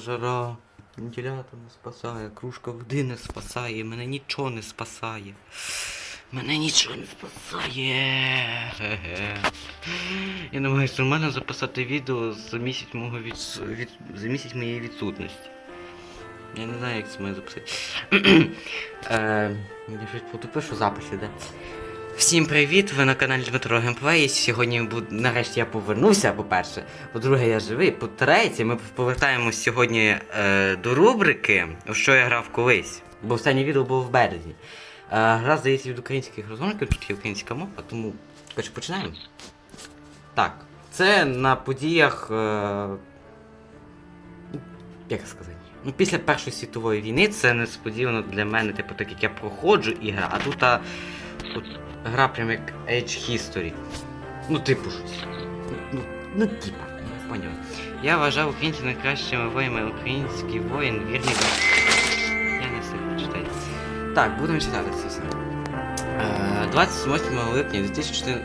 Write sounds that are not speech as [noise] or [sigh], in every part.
Жара, вентилятор не спасає, кружка води не спасає, мене нічого не спасає. Мене нічого не спасає. [laughs] Я намагаюся нормально записати відео за місяць мого від... від... за місяць моєї відсутності. Я не знаю, як це має записати. [clears throat] е, я щось потупив, що запис іде. Всім привіт! Ви на каналі Дмитро Геймплей. Сьогодні буд... нарешті я повернувся, по-перше. По-друге, я живий. По-третє, ми повертаємось сьогодні е, до рубрики, у що я грав колись. Бо останнє відео було в березні. Е, гра здається від українських розробників, тут є українська мова, тому коротше, починаємо. Так, це на подіях. Е... Як сказати? Ну, після Першої світової війни це несподівано для мене, типу, так як я проходжу ігра, а тут, а, тут гра прям як Age History. Ну, типу ж. Ну, ну, типа, поняв. Я вважав українців найкращими воїнами. Український воїн, вірний. Я не встиг прочитати. Так, будемо читати це все. Е, 28 липня 2014...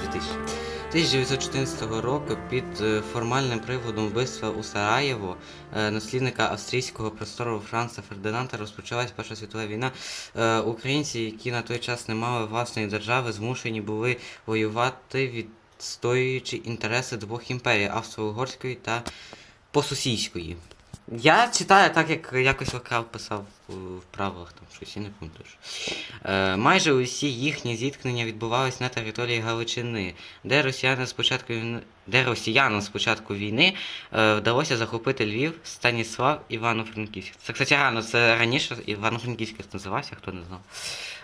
2000. 1914 року під е, формальним приводом вбивства у Сараєво е, наслідника австрійського простору Франца Фердинанда розпочалась Перша світова війна. Е, Українці, які на той час не мали власної держави, змушені були воювати, відстоюючи інтереси двох імперій Австро-Угорської та Посусійської. Я читаю так, як якось Лакав писав в правилах, там щось я не пам'ятаю. Е, майже усі їхні зіткнення відбувались на території Галичини, де росіяни спочатку де росіянам з війни е, вдалося захопити Львів, Станіслав, Івано-Франківськ. Це, кстати, реально, це раніше Івано-Франківськ називався, хто не знав.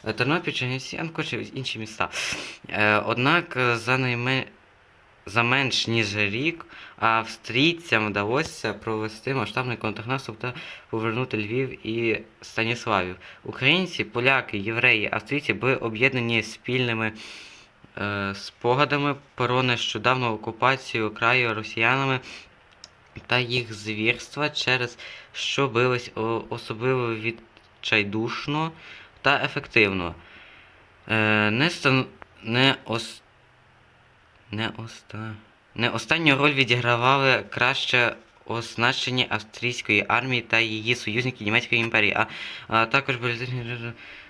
Е, Тернопіль, Чернівці, ну, інші міста. Е, однак е, за найме... за менш ніж рік австрійцям вдалося провести масштабний контрнаступ та повернути Львів і Станіславів. Українці, поляки, євреї, австрійці були об'єднані спільними е, спогадами про нещодавну окупацію краю росіянами та їх звірства, через що бились особливо відчайдушно та ефективно. Е, не, стан... не, ос... не, оста... не останню роль відігравали краще оснащені австрійської армії та її союзники Німецької імперії, а, а також політичні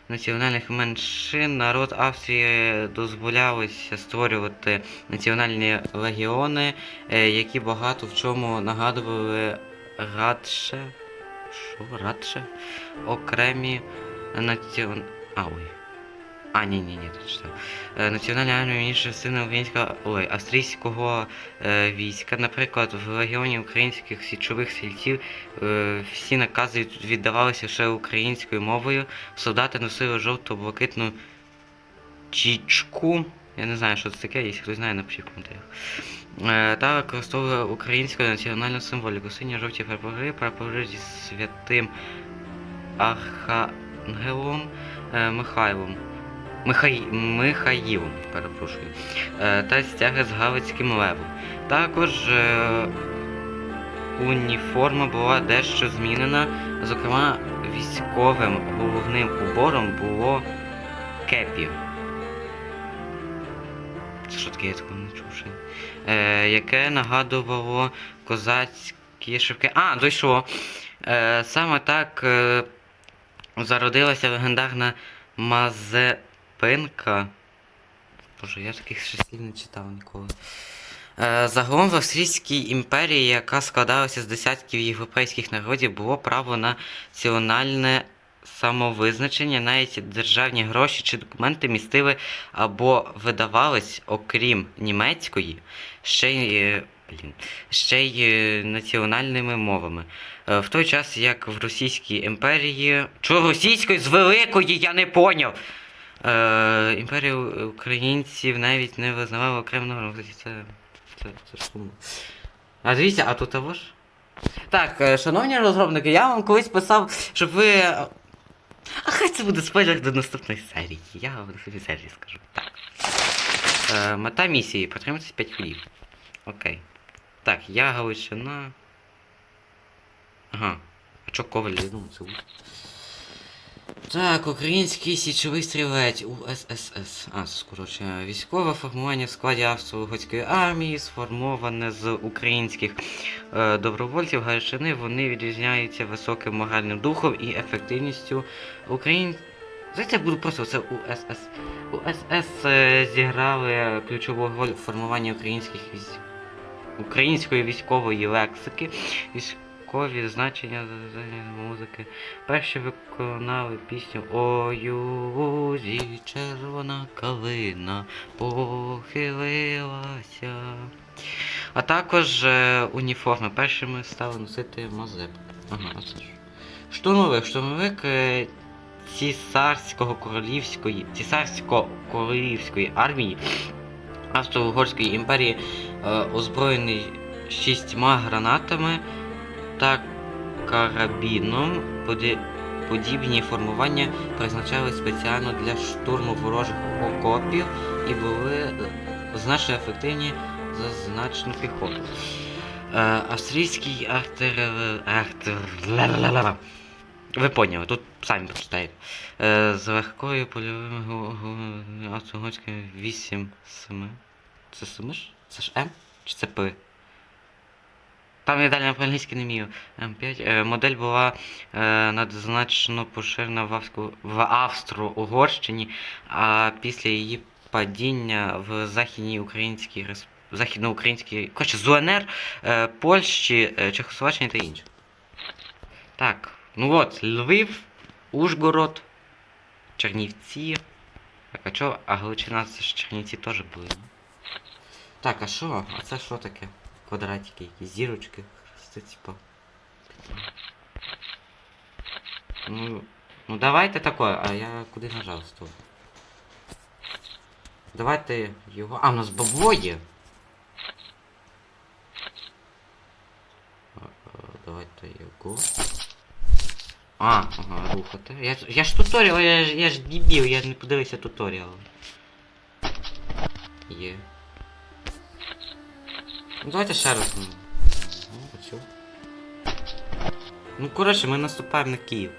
національних меншин народ Австрії дозволялося створювати національні легіони, е, які багато в чому нагадували радше. Що? Радше? Окремі націон... А, ой. А, ні, ні, ні, тут. Е, Національна армія інша частина українського ой, австрійського е, війська. Наприклад, в легіоні українських січових стрільців е, всі накази віддавалися ще українською мовою. Солдати носили жовто-блакитну чічку. Я не знаю, що це таке, якщо хтось знає, напишіть в коментарях. Е, та використовували українську національну символіку. Синьо-жовті прапори, прапори зі святим Архангелом е, Михайлом. Михай... Михаїлом, перепрошую. Е, та стяги з Галицьким левом. Також е, уніформа була дещо змінена. Зокрема, військовим головним убором було кепі. Це що таке, я такого не чув. Е, яке нагадувало козацькі шибки. А, дійшло. Е, саме так е, зародилася легендарна Мазепинка. Боже, я таких ще не читав ніколи. Е, Загалом в Австрійській імперії, яка складалася з десятків європейських народів, було право на національне самовизначення, навіть державні гроші чи документи містили або видавались, окрім німецької, ще й, е, блін, ще й е, національними мовами. В той час, як в Російській імперії. Чого російської з великої, я не поняв. Е, імперія українців навіть не визнавала окремого народу. Це, це, це ж сумно. А дивіться, а тут того ж? Так, е, шановні розробники, я вам колись писав, щоб ви. А хай це буде спойлер до наступної серії. Я в наступній серії скажу. Так. Е, мета місії протриматися 5 хвилин. Окей. Так, я Галичина. Ага. А чо Коваль? Я думаю, це Луцьк. Так, український січовий стрілець УССС. А, скорочення. Військове формування в складі австро-угорської армії, сформоване з українських е, добровольців Галичини. Вони відрізняються високим моральним духом і ефективністю Україн. Знаєте, я буду просто це УСС. УСС е, зіграли ключову роль в формуванні українських військ. Української військової лексики, військові значення музики. Перші виконали пісню Ой у лузі червона калина похилилася. А також е, уніформи. Першими стали носити мазеп. Ага. Штурмовик. Штурмовик е, цісарського королівської цісарсько-королівської армії Австро-Угорської імперії е, озброєний шістьма гранатами та карабіном. Подібні формування призначали спеціально для штурму ворожих окопів і були е, значно ефективні за значну піхоту. Е, австрійський артер... Ви поняли, тут самі прочитаєте. Е, з легкою польовими австро-угорськими 8 7. Це сумиш? Це ж М? Чи це П? Там я далі по-англійськи не вмію. М5. Е, модель була е, надзначно поширена в, Авско... в Австро-Угорщині, а після її падіння в Західній Українській Рес... Західноукраїнській. Коротше, з УНР, е, Польщі, Чехословаччині та інші. Так, ну от, Львів, Ужгород, Чернівці. Так, а чо? А Галичина це ж Чернівці теж були. Так, а що? А це що таке? Квадратики, якісь зірочки. Хрести, типа. Ну, ну давайте такое, а я куди нажав стоп? Давайте його. А, у нас бабло є. А, а, Давайте його. А, ага, рухати. Я, ж- я ж туторіал, я, ж- я ж дебіл, я не подивився туторіал. Є. Ну давайте ще раз. Ну, Ну. Коротше, ми наступаємо на Київ.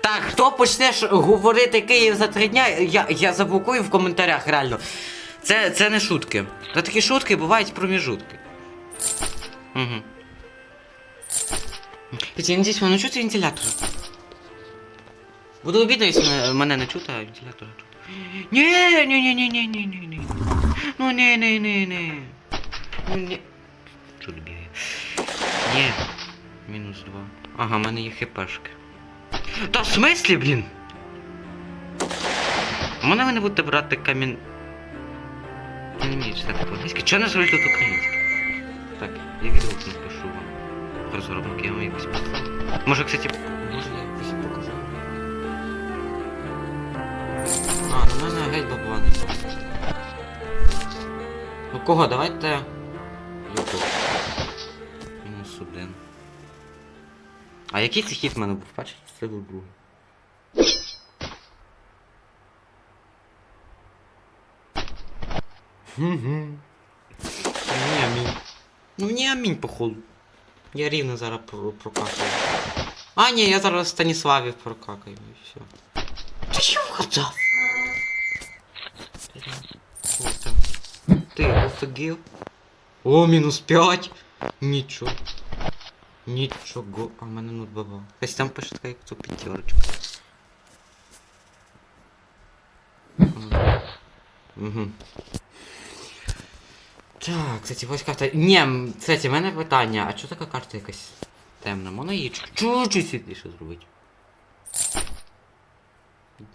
Так, хто почне говорити Київ за три дня, я, я заблокую в коментарях, реально. Це, це не шутки. Та такі шутки бувають проміжутки. Угу. Я надіюсь, ви не чути вентилятора. Буду обідно, якщо мене- мене не чути, а вентилятора чути. Ні, ні, ні, ні, ні, ні, ні. Ну ні, ні, ні, ні. Ну ні. Чудо бігає. Ні. Мінус два. Ага, в мене є хпшки. Та в смислі, блін? У мене ви не будете брати камін. Я не вмію читати по-англійськи. Чого не зробити тут українське? Так, я відгук напишу вам. Розробник, я вам якось писав. Може, кстати, може я якось покажу. А, в мене геть бабла не було. Ну кого, давайте. А який це хід в мене був? Бачите, це був другий. Угу. Не амінь. Ну не амінь, походу. Я рівно зараз про- прокакаю. А, ні, я зараз Станіславів прокакаю і все. Ти чого казав? О. Ти офігів? О, мінус 5. Нічого. Нічого. А в мене нут баба. Ось там пише така як то п'ятерочка. Угу. Так, кстати, ось карта. Ні, кстати, в мене питання, а чого така карта якась темна? Можна її чуть-чуть світліше зробити?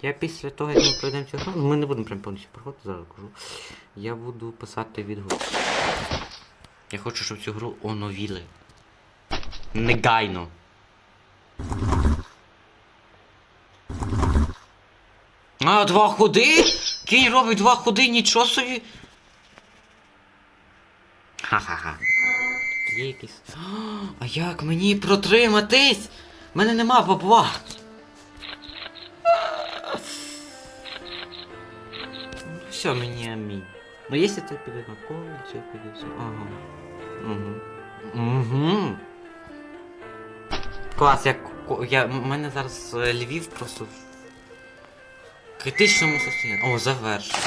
Я після того, як ми пройдемо цю гру, ми не будемо прям повністю проходити, зараз кажу. Я буду писати відгук. Я хочу, щоб цю гру оновіли. Негайно. А, два ходи? Кінь робить два ходи, нічого собі. Ха-ха-ха. Є якісь. А як мені протриматись? У мене нема бабла. Все, мені амінь. Ну якщо це піде на коло, це піде все. Ага. Угу. Угу. Клас, я, я. У мене зараз е, Львів просто в критичному состоянні. О, завершено.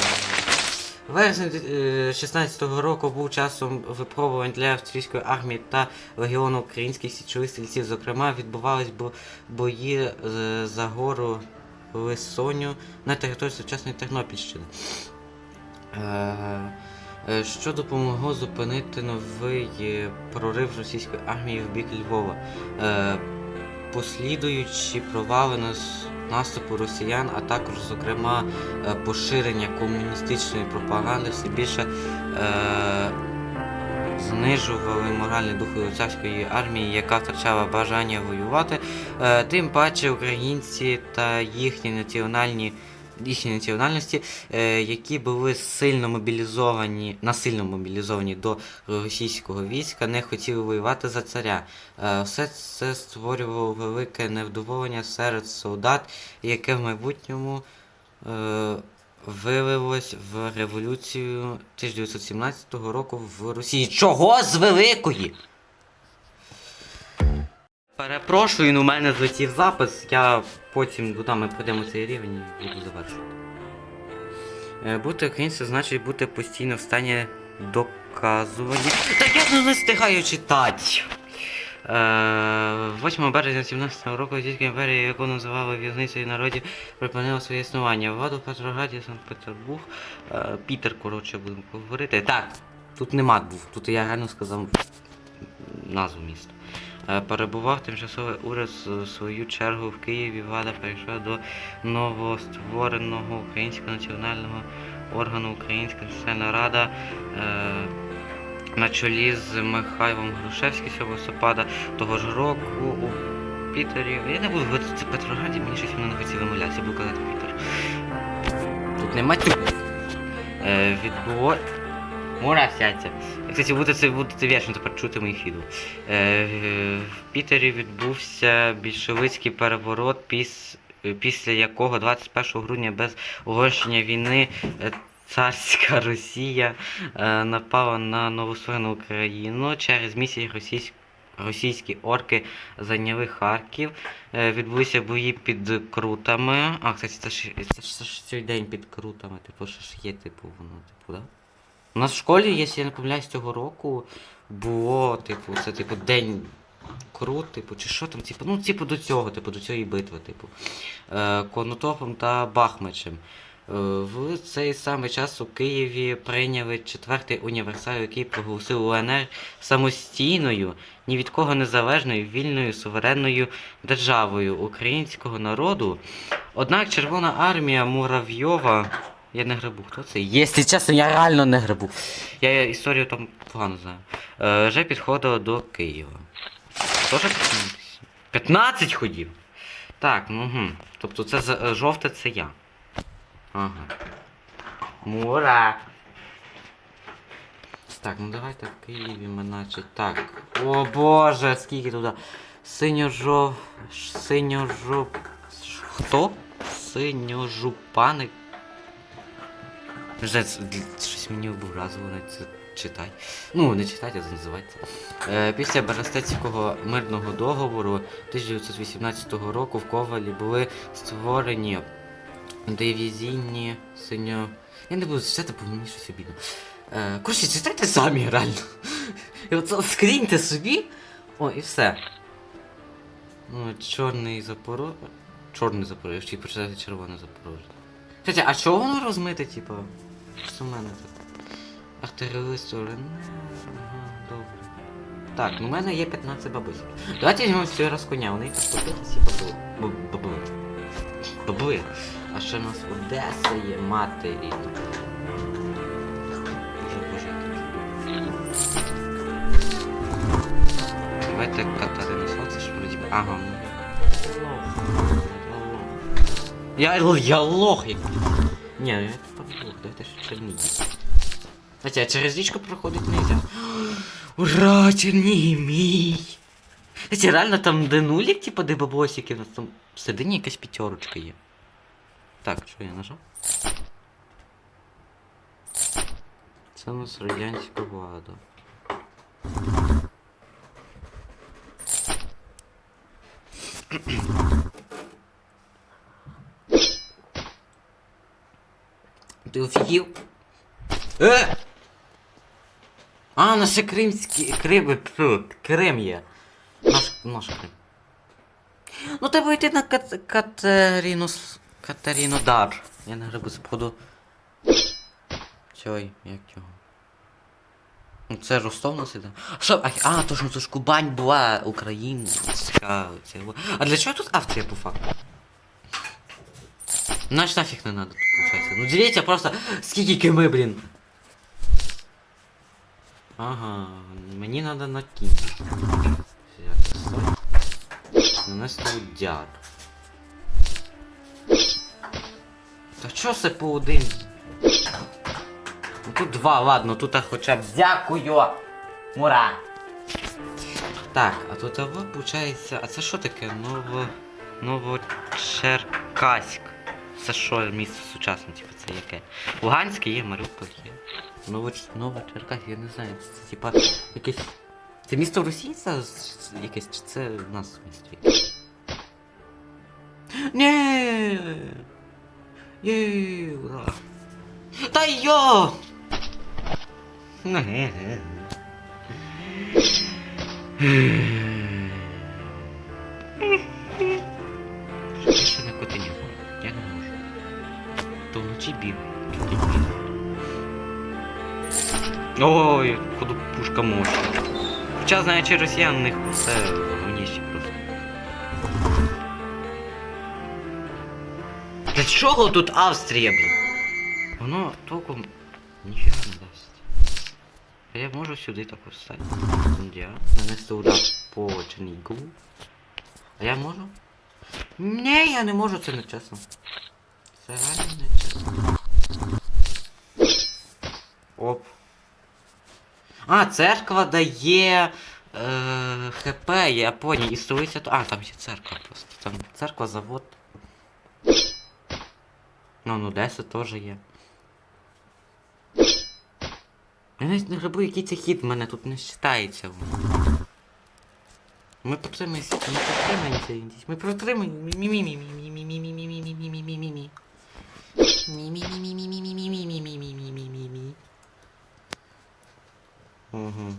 Вересень е, 16-го року був часом випробувань для австрійської армії та легіону українських січових стрільців. Зокрема, відбувались бо- бої е, за гору Лисоню на території сучасної Тернопільщини. Е, е, що допомогло зупинити новий е, прорив російської армії в бік Львова. Послідуючи провали нас- наступу росіян, а також, зокрема, е, поширення комуністичної пропаганди все більше е, знижували моральний дух царської армії, яка втрачала бажання воювати. Е, тим паче українці та їхні національні. Їхні національності, е, які були сильно мобілізовані, насильно мобілізовані до російського війська, не хотіли воювати за царя. Е, Все це створювало велике невдоволення серед солдат, яке в майбутньому е, вилилось в революцію 1917 року в Росії. Чого з великої? Перепрошую, ну у мене злетів запис, я потім додам, ми пройдемо цей рівень і буду завершувати. Е, Бути українцем значить бути постійно в стані доказування. Та я не встигаю читати. Е, 8 березня 17 року Російська імперія, яку називали в'язницею народів, припинила своє існування. Владу Петрограді, Санкт-Петербург, е, Пітер, коротше, будемо говорити. Так, тут нема був, тут я реально сказав назву міста. Е, Перебував тимчасовий уряд в свою чергу в Києві. Влада перейшла до новоствореного українського національного органу Українська національна рада. Е, на чолі з Михайлом Грушевським 7 листопада того ж року у Пітері. Я не буду говорити це Петрограді, мені щось воно не хотіло милятися, буду казати Пітер. Тут нема. Е, відбуло. Мура сядьте. Кстати, буде це вічно тепер чути моїх відео. Е, в Пітері відбувся більшовицький переворот, піс, після якого 21 грудня без оголошення війни е, царська Росія е, напала на новостворену Україну. Через місяць російськ... російські орки зайняли Харків. Е, відбулися бої під крутами. А, кстати, це ж це ж, це ж цей день під крутами. Типу, що ж є, типу, воно, типу, да? У нас в школі, якщо я не помиляюсь, цього року було, типу, це типу день крут, типу, чи що там, типу, ну, типу до цього, типу, до цієї битви, типу. Е, Конотопом та Бахмачем. Е, В цей самий час у Києві прийняли четвертий універсал, який проголосив УНР самостійною, ні від кого незалежною, вільною, суверенною державою українського народу. Однак Червона армія Муравйова. Я не грибу, хто це? Якщо чесно, я реально не грибу. Я історію там погано знаю. Е, вже підходила до Києва. Тоже 15? 15 ходів. Так, ну угу. Тобто це за- е, жовте це я. Ага. Мура. Так, ну давайте в Києві ми наче. Так. О боже, скільки туди. Синьо-жов. Синьо-жов. Хто? Синьо-жупаник. Вже щось мені образило на це читай. Ну, не читайте, а називайте. Після Берестецького мирного договору 1918 року в Ковалі були створені дивізійні синьо. Я не буду читати, бо мені щось обідно. Е, коротше, читайте самі реально. І оце скріньте собі. О, і все. Ну, чорний запорож. Чорний запорож, чи прочитати червоний запорож. Кстати, а чого воно розмите, типу? Що в мене тут? Артилеристи, ну, ага, добре. Так, ну в мене є 15 бабусів. Давайте візьмемо все раз коня, вони купити всі бабули. Бабули. Бабули. А ще в нас Одеса є, мати рідна. Давайте Катерина Сонце ж вроді. Ага. ну. Я, л- я лох який. Ні, лох, давайте Чернігів. Кстати, а через річку проходить нельзя. [gasps] Ура, Чернігів! Кстати, реально там де нулік, типа, де баблосики, у нас там всередині якась п'ятерочка є. Так, що я нажав? Це у нас радянська влада. Ти офігів? Е! А, наше кримські... Крим... Крим є. Наш, наш Крим. Ну треба йти на Кат... Катеринос... Катеринодар. Я не грибу походу. Цей, як його? Ну це Ростов нас іде. Що? А, а, то ж, ну, то ж Кубань була українська. Це... А для чого тут Австрія по факту? Значит нафиг не надо получается. Ну дивіться просто скільки кими, блін. Ага, надо накинути. Взяти стой. Нанести удар. Та чо це по один? Ну тут два, ладно, тут хоча б дякую. Мура. Так, а тут получається. А це що таке? Ново. Новочеркаськ. Це що місце сучасне, типу, це яке? Луганське є, Маріуполь є. Новоч... Новочеркаськ, я не знаю. Це типа якесь. Це місто в Росії це якесь, чи це в нас місто? Ні. Є, ура. Та йо! Ще на котині? Не. То вночі біг. Ой, походу пушка мощна. Хоча, знаючи росіян, у них все просто. Для чого тут Австрія, блін? Воно толком ніфіга не дасть. А я можу сюди так встати. Я нанести удар по Чернігову. А я можу? Ні, я не можу, це не чесно. Це реально не чесно. Оп. А, церква дає е, ХП, я понял, і столиця... то- А, там є церква просто. Там церква, завод. Ну, ну, Одеса теж є. Я навіть не грабую, який це хід, в мене тут не считається. Ми потримаємося, ми потримаємося, індісь. Ми протримаємо. Мі-мі-мі-мі-мі-мі-мі-мі-мі-мі-мі-мі-мі-мі. Мі-мі-мі-мі-мі-мі-мі-мі-мі-мі-мі-мі. Угу.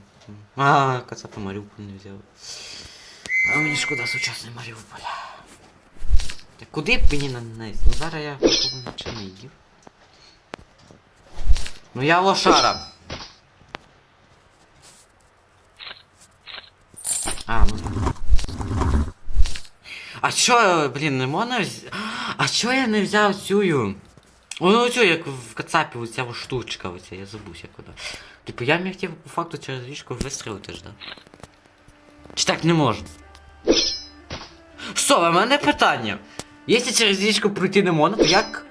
А, Кацапа Маріуполь не взяв. А мені шкода сучасний Маріуполь. Та куди б мені нанести? Ну зараз я попробую на Чернігів. Ну я лошара. А, ну. А чо, блін, не можна вз... А чо я не взяв цю? О, ну цю, як в Кацапі, оця штучка, оця, я забув як вона. Типу я міг по факту через річку вистрілити ж, да? Чи так не можна? Що, у мене питання. Якщо через річку пройти не можна, то як?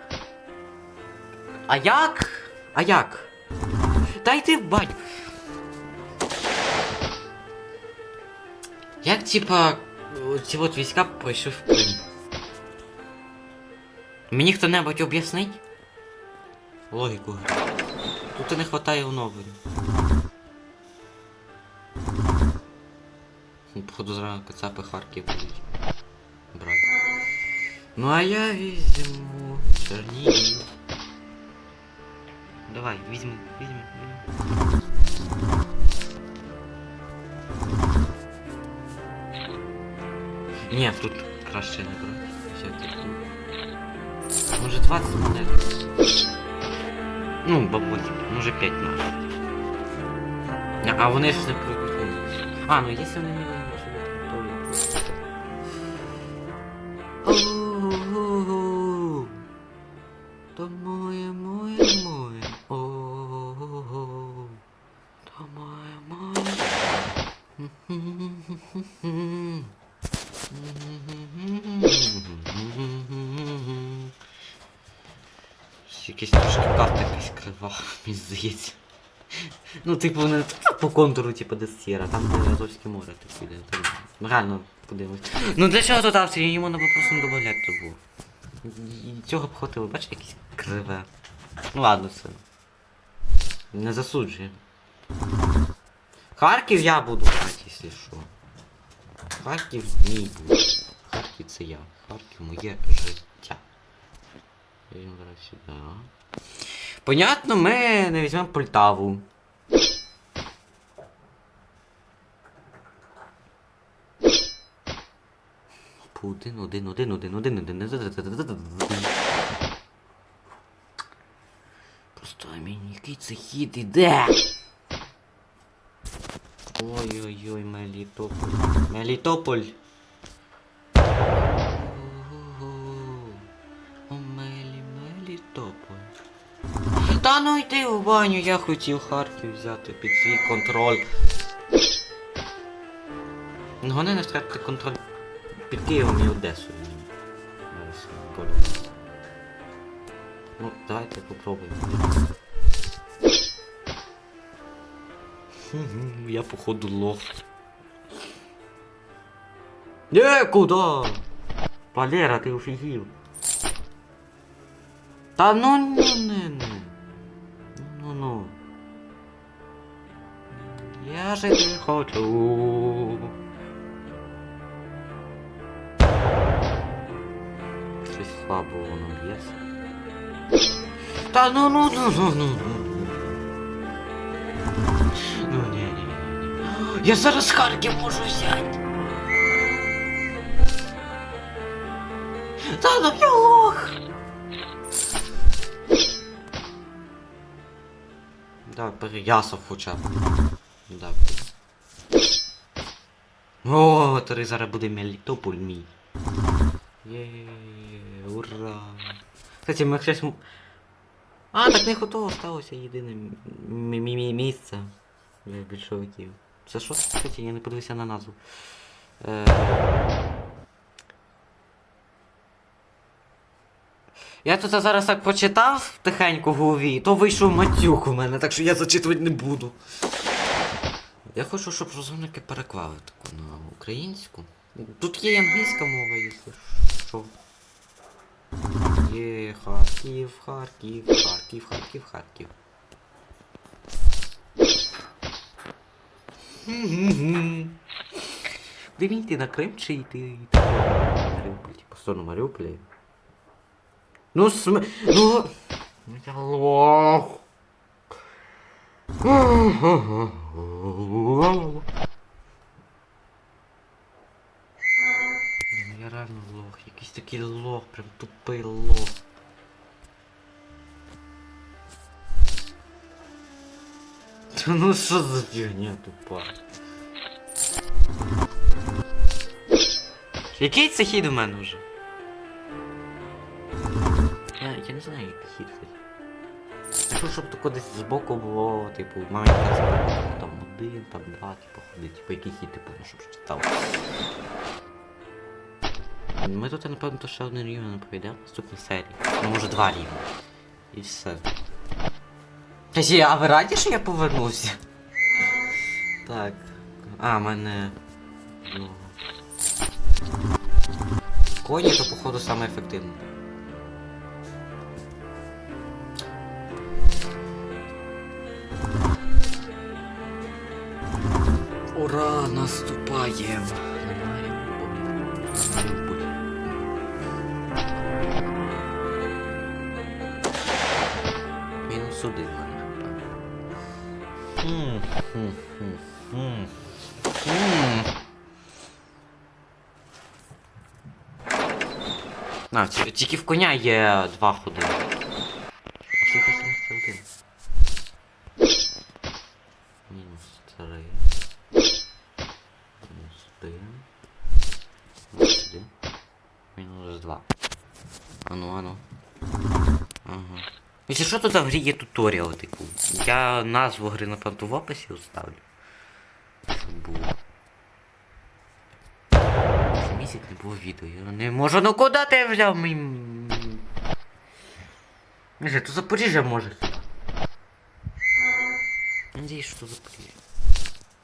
А як? А як? Та йди в баню. Як типа ці от війська пройшли в? Мені хто-небудь об'яснить? Логіку. гри. Тут не хватає оновлень. Ну, Походу зразу Кацапи Харків будуть брати. Ну а я візьму Чернігів. Давай, візьму, візьму, візьму. Ні, тут краще не брати. Взяти тут. Може 20 монет. Ну, бабусі, може 15. А, вони ж не. А, ну якщо вони не вийшли, то... типу, не по контуру, типу, де там де Азовське море, типу, йде. Там реально подивимось. Ну для чого тут Австрія? Йому треба просто додати було. І цього б хватило, бачиш, якесь криве. Ну ладно, це. Не засуджує. Харків я буду грати, якщо що. Харків мій буде. Харків це я. Харків моє життя. Я сюди. Понятно, ми не візьмемо Полтаву. По Один, один, один, один, один, один, один. Просто мені який це хід іде. Ой-ой-ой, Мелітополь. Мелітополь. О, Мелі, Мелітополь. Та ну йди у баню, я хотів Харків взяти під свій контроль. Ну, Головне не втратити контроль під Києвом і Одесою. Зараз полюбимо. Ну, давайте попробуємо. Я походу лох. Не, куда? Валера, ти офігів. Та ну ну не не. Ну ну. Я жити хочу. Слабо воно б'ється. Та ну ну ну ну ну ну. Ну ні, ні, ні, ні. Я зараз Харків можу взяти. Та ну я лох. Да, переясов хоча б. Да. О, тери зараз буде Мелітополь мій. Є, ура. Кстати, ми щось... м- А, так не готово сталося єдине місце для більшовиків. Це що, кстати, я не подивився на назву. Я тут зараз так почитав тихенько в голові, то вийшов матюк у мене, так що я зачитувати не буду. Я хочу, щоб розумники переклали таку на українську. Тут є і англійська мова, якщо що. Є Харків, Харків, Харків, Харків, Харків. Йти на Крим чи йти Маріуполь? Типу, сторону Маріуполя. Ну см... Ну... Ну я лох. Ну я реально лох, якийсь такий лох, прям тупий лох. Ну що за фігня тупа? Який це хід у мене вже? Я, я не знаю, який хід кстати. Хочу, щоб тако десь збоку було, типу, збоку, там один, там два, типу, ходить, типу, який хід, типу, ну, щоб читав. Ми тут, напевно, то ще один рівень не пройдемо в наступній серії. Ну, може два рівні. І все. Кажі, а ви раді, що я повернувся? Так. А, в мене. Ну. Коні то походу саме ефективне. Ура, наступаємо! 15. Тільки в коня є два ходи. Мінус 3. Мінус 1. Мінус 1. Мінус 2. Ану, ану. Ага. Якщо що тут в грі є туторіал, типу. Я назву гри, напевно, в описі оставлю. Щоб було. Вже місяць не було відео, я не можу. Ну куди ти взяв мій. Міже, то Запоріжжя може. Надіюсь, що Запоріжжя.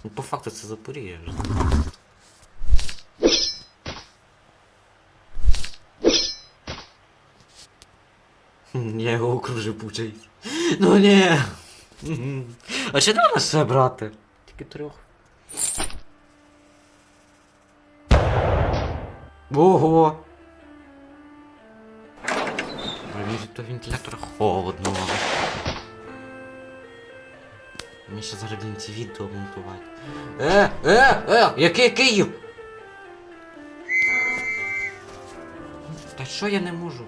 Ну по факту це Запоріжжя. Я його окружив получається. Ну ні. А чи треба ще брати? Тільки трьох. Ого! Блін, то вентилятор холодно. Мені ще зараз блін, ці відео монтувати. Е, е, е, який Київ? Та що я не можу?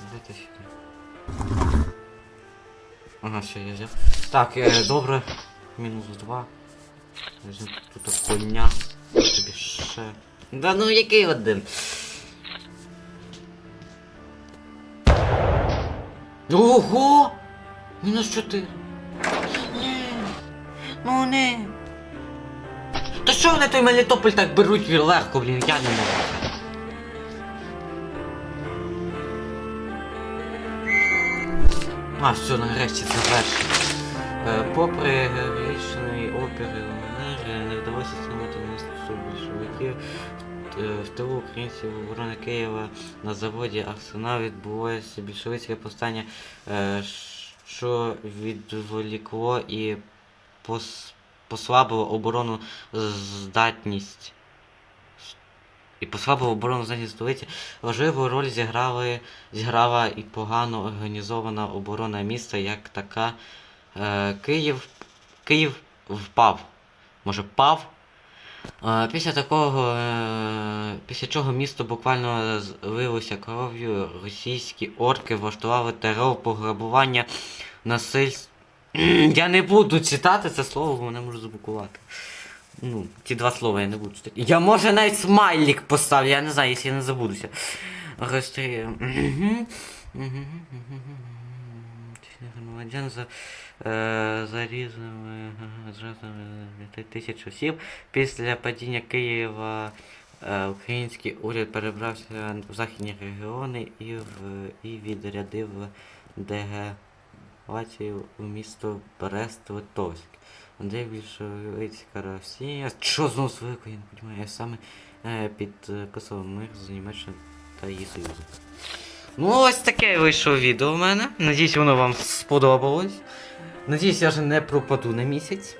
Де ти сюди? Ага, все, я взяв. Так, е, добре. Мінус два. Тут коня. Тобі ще. Да ну який один? Ого! Мінус 4. Ні. Ну не. Та що вони той Мелітополь так беруть легко, блін, я не можу. А, все, нарешті завершено. Е, Попри героїчний опір В- е, тилу українців оборони Києва на заводі Арсенал відбулося більшовицьке повстання, е, що відволікло і пос- послабило оборону здатність. І послабило оборону здатність столиці. Важливу роль зіграли, зіграла і погано організована оборона міста як така. Е, Київ, Київ впав. Може пав. Після такого, е, після чого місто буквально злилося кров'ю, російські орки влаштували терор, пограбування, насильство. Я не буду читати це слово, бо мене можу заблокувати. Ну, ті два слова я не буду читати. Я може навіть смайлик поставлю, я не знаю, якщо я не забудуся. Розстріл. Громадян за, е, зарізали зразами тисяч осіб. Після падіння Києва е, український уряд перебрався в західні регіони і, в, і відрядив делегацію у місто Брест-Литовськ. Де більшовицька Росія. Що знову великою, я не розумію, я саме е, підписував мир з Німеччиною та її союзом. Ну, ось таке вийшло відео в мене. Надіюсь, воно вам сподобалось. Надіюсь, я вже не пропаду на місяць.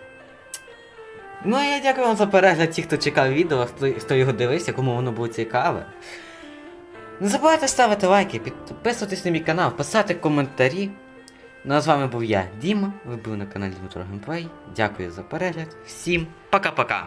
Ну, а я дякую вам за перегляд ті, хто чекав відео, хто, хто його дивився, кому воно було цікаве. Не забувайте ставити лайки, підписуватись на мій канал, писати коментарі. Ну а з вами був я, Діма. Ви були на каналі Дмитро Геймплей. Дякую за перегляд. Всім пока-пока!